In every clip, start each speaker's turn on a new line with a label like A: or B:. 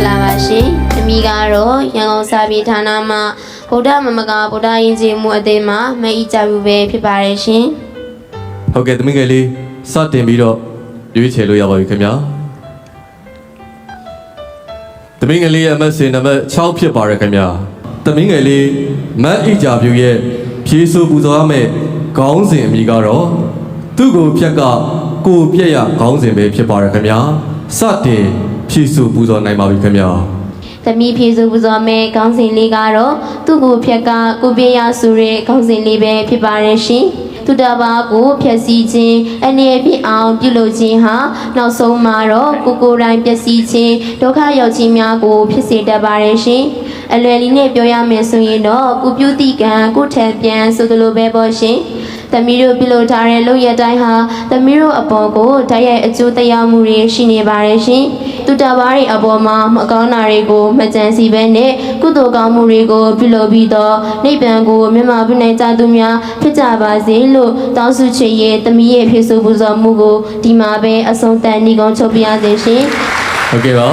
A: ္ဂလာပါရှင်။အမိကတော့ရန်ကုန်စာပေဌာနမှဗုဒ္ဓမမကဗုဒ္ဓယဉ်ကျေးမှုအသင်းမှမအီကြဘူးပဲဖြစ်ပါတယ်ရှင်
B: ဟုတ်ကဲ့သမီးငယ်လေးစတင်ပြီးတော့ရွေးချယ်လို့ရပါပြီခင်ဗျာသမီးငယ်လေးရဲ့အမတ်စင်နံပါတ်6ဖြစ်ပါရခင်ဗျာသမီးငယ်လေးမတ်အိကြပြူရဲ့ဖြေဆိုပူဇော်ရမယ့်ခေါင်းစဉ်အမည်ကတော့သူ့ကိုဖြက်ကကိုပြက်ရခေါင်းစဉ်ပဲဖြစ်ပါရခင်ဗျာစတင် ဖြေဆိုပူဇော်နိုင်ပါပြီခင်ဗျာ။
A: သမီးဖြေစုပူဇော်မဲ့ခေါင်းစဉ်လေးကတော့သူ့ကိုဖြက်ကကိုပြေးရဆိုတဲ့ခေါင်းစဉ်လေးပဲဖြစ်ပါတယ်ရှင်။သူတပါကိုဖြည့်ဆည်းခြင်းအနေဖြစ်အောင်ပြုလုပ်ခြင်းဟာနောက်ဆုံးမှာတော့ကိုကိုယ်တိုင်ပျက်စီးခြင်းဒုက္ခရောက်ခြင်းများကိုဖြစ်စေတတ်ပါတယ်ရှင်။အလွယ်လေးနဲ့ပြောရမယ်ဆိုရင်တော့ကိုပြုတိကံကိုထံပြန်ဆိုသလိုပဲပေါ့ရှင်။သမီးတို့ပြုလုပ်ထားတဲ့လုပ်ရတိုင်းဟာသမီးတို့အပေါ်ကိုတိုက်ရိုက်အကျိုးတရားမှုတွေရှိနေပါတယ်ရှင်။ သူတပါးတွေအပေါ်မှာမကောင်းတာတွေကိုမကြံစီဘဲနဲ့ကုသိုလ်ကောင်းမှုတွေကိုပြုလုပ်ပြီးတော့နိဗ္ဗာန်ကိုမြတ်မာပြုနိုင်ကြသူများဖြစ်ကြပါစေလို့တောင်းဆုချေရဲ့သမီးရဲ့ဖြစ်ဆိုပူဇော်မှုကိုဒီမှာပဲအဆုံးသတ်နှီးကုန်းချုပ်ပြရစေရှင်။
B: ဟုတ်ကဲ့ပါ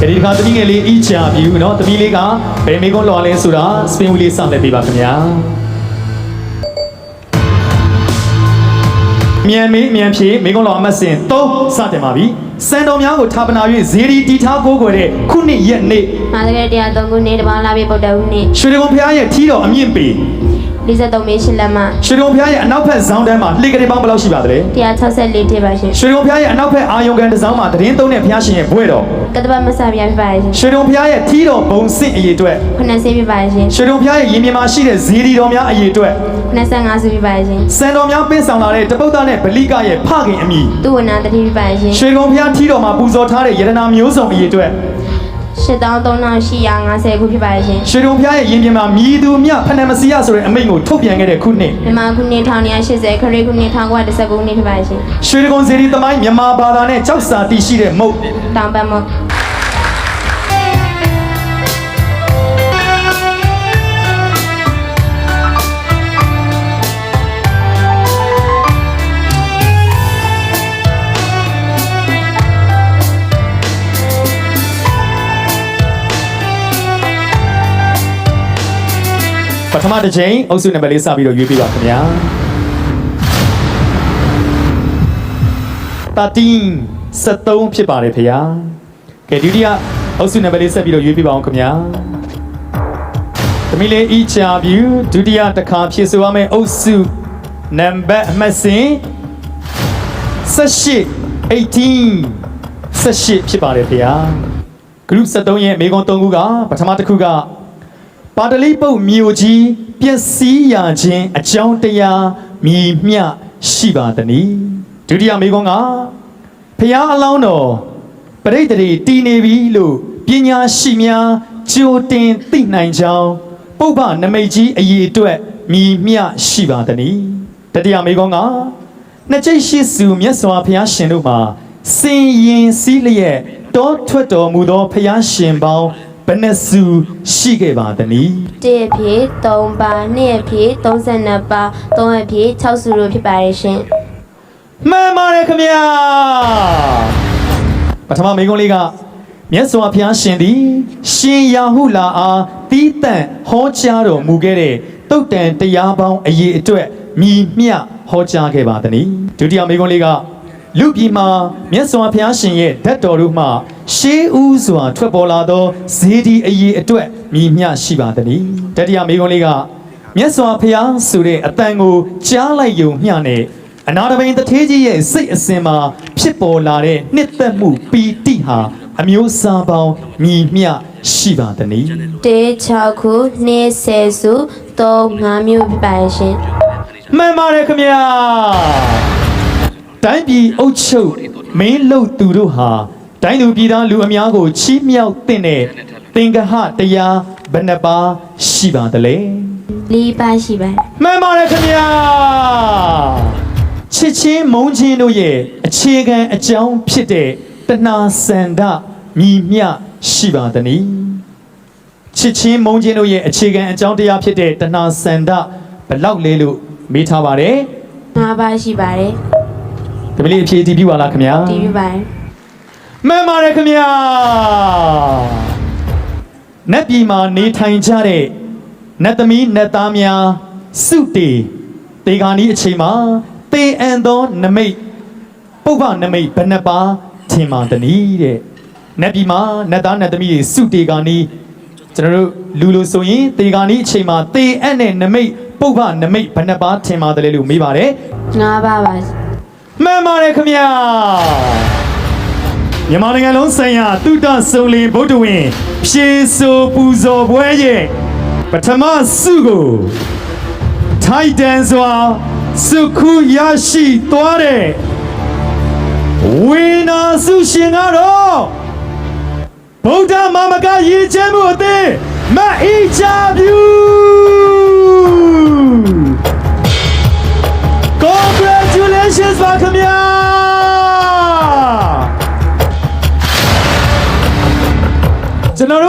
C: ဒီတစ်ခါသမီးငယ်လေးအီချာပြူเนาะသမီးလေးကဘယ်မိကုန်းလော်လဲဆိုတာစပင်ဝီလေးစမဲ့ပေးပါခင်ဗျာ မြန်မေးမြန်ဖြေမိကုန်းလော်အမတ်စင်3စတင်ပါပြီစံတော်များကိုထာပနာ၍ဇေဒီတီထားကိုးကွယ်တဲ့ခုနှစ်ရက်နေ့
A: မာသကရတရား၃ခုနှစ်တပါးလာပြီဗုဒ္ဓဦးနေ့
C: ရွှေဒဂုံဖျားရဲ့ထီတော်အမြင့်ပေ
A: 53မေရှစ်လက်မှ
C: ရွှေဒဂုံဖျားရဲ့အနောက်ဘက်ဇောင်းတန်းမှာလှေကလေးပေါင်းဘယ်လောက်ရှိပါသလဲ
A: 164တိပါရှင်
C: ရွှေဒဂုံဖျားရဲ့အနောက်ဘက်အာယုံကန်တစ်စောင်းမှာသတင်းသုံးတဲ့ဖျားရှင်ရဲ့ဘွဲ့တော်
A: ကတ္တပတ်မဆပြပြပါရှင်
C: ရွှေဒဂုံဖျားရဲ့ထီတော်ဘုံစင့်အရေးအတွက်
A: ခုနှစ်စိပြပါရှင်
C: ရွှေဒုံဖျားရဲ့ရင်မြင်မှာရှိတဲ့ဇီဒီတော်များအရေးအတွက်
A: 25စုပြပါရှင်
C: စံတော်များပင့်ဆောင်လာတဲ့တပုတ်သားနဲ့ဗလိကရဲ့ဖခင်အမိ
A: သူဝနာတတိပြပါရှင်
C: ရွှေဒုံဖျားထီတော်မှာပူဇော်ထားတဲ့ယရနာမျိုးစုံအရေးအတွက်
A: 8350ခုဖြစ်ပါရှင်
C: ရွှေဒုံဖျားရဲ့ရင်မြင်မှာမြည်သူမြဖဏမစီယဆိုတဲ့အမိန့်ကိုထုတ်ပြန်ခဲ့တဲ့ခုနှစ်
A: မြန်မာခုနှစ်1980ခရစ်ခုနှစ်1919ခုနှစ်ဖြစ်ပါရှင်
C: ရွှေဒဂုံဇီဒီသမိုင်းမြန်မာဘာသာနဲ့ကြောက်စာတည်ရှိတဲ့မုတ်
A: တောင်ပတ်မော
C: ပထမတစ်ချိန်အုပ်စုနံပါတ်လေးစပြီးတော့ရွေးပြပါခင်ဗျာတာတင်73ဖြစ်ပါတယ်ဖေယာကဲဒုတိယအုပ်စုနံပါတ်လေးဆက်ပြီးတော့ရွေးပြပါအောင်ခင်ဗျာသမီးလေးအီချာဗျူဒုတိယတစ်ခါဖြည့်ဆိုရမယ့်အုပ်စုနံပါတ်အမှတ်စဉ်18 18 18ဖြစ်ပါတယ်ဖေယာ group 73ရဲ့မိကုံ3ခုကပထမတစ်ခုက ပါတလိပုတ်မြို့ကြီးပျက်စီးရခြင်းအကြောင်းတရားမြည်မျှရှိပါသနည်းဒုတိယမေကွန်းကဖျားအလောင်းတော်ပရိသေတွေတည်နေပြီလို့ပညာရှိများကြိုတင်သိနိုင်ကြောင်းပုပ္ပနမိတ်ကြီးအည်အတွက်မြည်မျှရှိပါသနည်းတတိယမေကွန်းကနှစ်ကျိတ်ရှိစုမြတ်စွာဘုရားရှင်တို့မှာစင်ရင်စည်းလျက်တောထွက်တော်မူသောဘုရားရှင်ပေါင်း ဘယ်နှစုရှိခဲ့ပါသနည်း
A: 1အဖြစ်3ပါ2အဖြစ်32ပါ3အဖြစ်6စုလို့ဖြစ်ပါရဲ့ရှင်
C: မှန်ပါတယ်ခင်ဗျာပထမမိန်းကုန်းလေးကမြတ်စွာဘုရားရှင်သည်ရှင်ယာဟုလာအားတီးတန့်ဟောကြားတော်မူခဲ့တဲ့တုတ်တန်တရားပေါင်းအရေးအတွက်မြည်မျှဟောကြားခဲ့ပါသနည်းဒုတိယမိန်းကုန်းလေးက လူပြည်မှာမြတ်စွာဘုရားရှင်ရဲ့ဓာတ်တော်တို့မှရှေးဦးစွာထွက်ပေါ်လာသောဇေဒီအရေးအတွက်မြည်မျှရှိပါသနည်းတတိယမိန်းကုန်းလေးကမြတ်စွာဘုရားဆိုတဲ့အတန်ကိုကြားလိုက်ယုံမျှနဲ့အနာတပိန်တထေးကြီးရဲ့စိတ်အစဉ်မှာဖြစ်ပေါ်လာတဲ့နှစ်သက်မှုပီတိဟာအမျိုးအစားပေါင်းမြည်မျှရှိပါသနည်း
A: 1 6ခု2 10စု3 5မျိုးဖြစ်ပါရဲ့ရှင်
C: မှန်ပါတယ်ခင်ဗျာ တိုင်းပြည်အုပ်ချုပ်မင်းလုတ်သူတို့ဟာတိုင်းသူပြည်သားလူအများကိုချီးမြှောက်တဲ့တဲ့သင်္ကဟတရားဘယ်နှပါရှိပါသလဲ
A: 4ပါရှိပါ
C: မှန်ပါတယ်ခင်ဗျာချစ်ချင်းမုန်းချင်းတို့ရဲ့အခြေခံအကြောင်းဖြစ်တဲ့တဏှာစန္ဒမြည်မျှရှိပါသနည်းချစ်ချင်းမုန်းချင်းတို့ရဲ့အခြေခံအကြောင်းတရားဖြစ်တဲ့တဏှာစန္ဒဘယ်လောက်လဲလို့မေးထားပါတယ်
A: 5ပါရှိပါတယ်
C: ဒီမလေးအဖြေတည်ပြီးပါလားခင်ဗျာ
A: တည်ပြပါတယ်
C: မှန်ပါတယ်ခင်ဗျာနတ်ပြည်မှာနေထိုင်ကြတဲ့နတ်သမီးနတ်သားများစုတေတေဂာနီအချိန်မှာတေအန်သောနမိတ်ပုပ္ပနမိတ်ဘယ်နှပါထင်မှန်တနည်းတဲ့နတ်ပြည်မှာနတ်သားနတ်သမီးတွေစုတေဂာနီကျွန်တော်တို့လူလူဆိုရင်တေဂာနီအချိန်မှာတေအန်နဲ့နမိတ်ပုပ္ပနမိတ်ဘယ်နှပါထင်မှန်တယ်လဲလို့မေးပါတယ်
A: ငါးပါးပါ
C: မှန်ပါတယ်ခင်ဗျာမြန်မာနိုင်ငံလုံးဆိုင်ရာတုဒ္ဒဆုံလင်ဗုဒ္ဓဝင်ဖြေဆိုပူဇော်ပွဲရဲ့ပထမဆုကိုထိုက်တန်စွာစုခုရရှိသွားတဲ့ဝိနာဆုရှင်ကတော့ဗုဒ္ဓမာမကရည်ချမ်းမှုအသင်းမအီချာဗျူ